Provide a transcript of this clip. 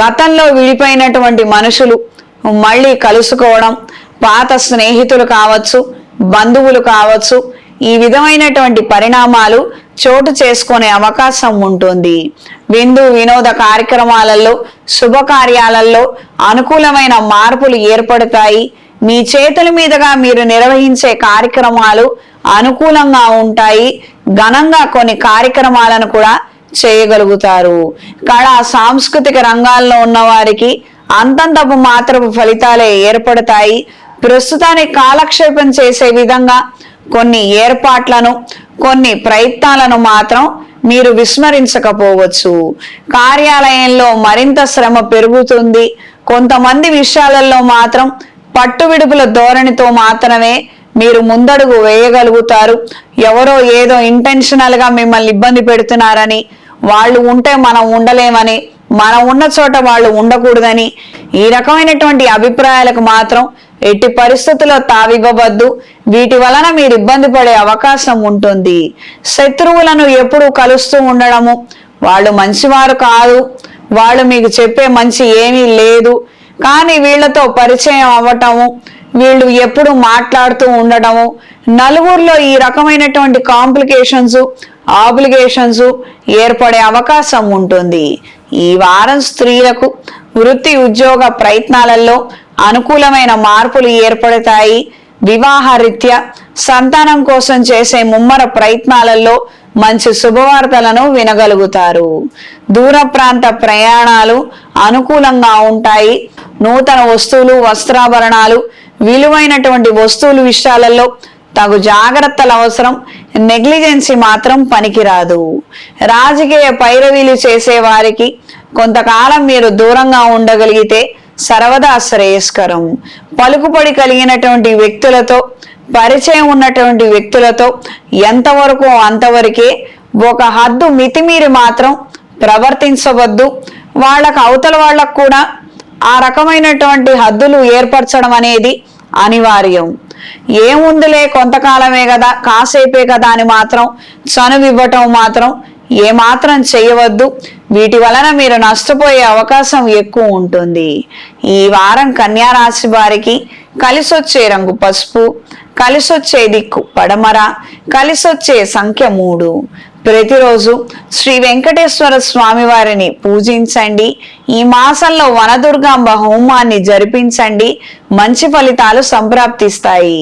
గతంలో విడిపోయినటువంటి మనుషులు మళ్ళీ కలుసుకోవడం పాత స్నేహితులు కావచ్చు బంధువులు కావచ్చు ఈ విధమైనటువంటి పరిణామాలు చోటు చేసుకునే అవకాశం ఉంటుంది. విందు వినోద కార్యక్రమాలలో శుభకార్యాలలో అనుకూలమైన మార్పులు ఏర్పడతాయి. మీ చేతుల మీదుగా మీరు నిర్వహించే కార్యక్రమాలు అనుకూలంగా ఉంటాయి. ఘనంగా కొన్ని కార్యక్రమాలను కూడా చేయగలుగుతారు. కళా సాంస్కృతిక రంగాల్లో ఉన్న వారికి అంతంతపు మాత్రపు ఫలితాలే ఏర్పడతాయి. ప్రస్తుతానికి కాలక్షేపం చేసే విధంగా కొన్ని ఏర్పాట్లను కొన్ని ప్రయత్నాలను మాత్రం మీరు విస్మరించకపోవచ్చు. కార్యాలయంలో మరింత శ్రమ పెరుగుతుంది. కొంతమంది విషయాలలో మాత్రం పట్టు విడుపుల ధోరణితో మాత్రమే మీరు ముందడుగు వేయగలుగుతారు. ఎవరో ఏదో ఇంటెన్షనల్గా మిమ్మల్ని ఇబ్బంది పెడుతున్నారని వాళ్ళు ఉంటే మనం ఉండలేమని మనం ఉన్న చోట వాళ్ళు ఉండకూడదని ఈ రకమైనటువంటి అభిప్రాయాలకు మాత్రం ఎట్టి పరిస్థితుల్లో తావివ్వవద్దు. వీటి వలన మీరు ఇబ్బంది పడే అవకాశం ఉంటుంది. శత్రువులను ఎప్పుడూ కలుస్తూ ఉండడము వాళ్ళు మంచివారు కాదు. వాళ్ళు మీకు చెప్పే మంచి ఏమీ లేదు. కానీ వీళ్ళతో పరిచయం అవ్వటము వీళ్ళు ఎప్పుడు మాట్లాడుతూ ఉండడము. నలుగురిలో ఈ రకమైనటువంటి కాంప్లికేషన్స్ ఆబ్లిగేషన్స్ ఏర్పడే అవకాశం ఉంటుంది. ఈ వారం స్త్రీలకు వృత్తి ఉద్యోగ ప్రయత్నాలలో అనుకూలమైన మార్పులు ఏర్పడతాయి. వివాహ రీత్యా సంతానం కోసం చేసే ముమ్మర ప్రయత్నాలలో మంచి శుభవార్తలను వినగలుగుతారు. దూర ప్రాంత ప్రయాణాలు అనుకూలంగా ఉంటాయి. నూతన వస్తువులు వస్త్రాభరణాలు విలువైనటువంటి వస్తువులు విషయాలలో తగు జాగ్రత్తల అవసరం. నెగ్లిజెన్సీ మాత్రం పనికిరాదు. రాజకీయ పైరవీలు చేసే వారికి కొంతకాలం మీరు దూరంగా ఉండగలిగితే సర్వదా శ్రేయస్కరం. పలుకుబడి కలిగినటువంటి వ్యక్తులతో పరిచయం ఉన్నటువంటి వ్యక్తులతో ఎంతవరకు అంతవరకే ఒక హద్దు మితిమీరి మాత్రం ప్రవర్తించవద్దు. వాళ్ళకు అవతల వాళ్ళకు కూడా ఆ రకమైనటువంటి హద్దులు ఏర్పరచడం అనేది అనివార్యం. ఏముందిలే కొంతకాలమే కదా కాసేపే కదా అని మాత్రం చనువివ్వటం మాత్రం ఏమాత్రం చేయవద్దు. వీటి వలన మీరు నష్టపోయే అవకాశం ఎక్కువ ఉంటుంది. ఈ వారం కన్యా రాశి వారికి కలిసొచ్చే రంగు పసుపు కలిసొచ్చే దిక్కు పడమర కలిసొచ్చే సంఖ్య మూడు. ప్రతిరోజు శ్రీ వెంకటేశ్వర స్వామి వారిని పూజించండి. ఈ మాసంలో వనదుర్గాంబ హోమాన్ని జరిపించండి. మంచి ఫలితాలు సంప్రాప్తిస్తాయి.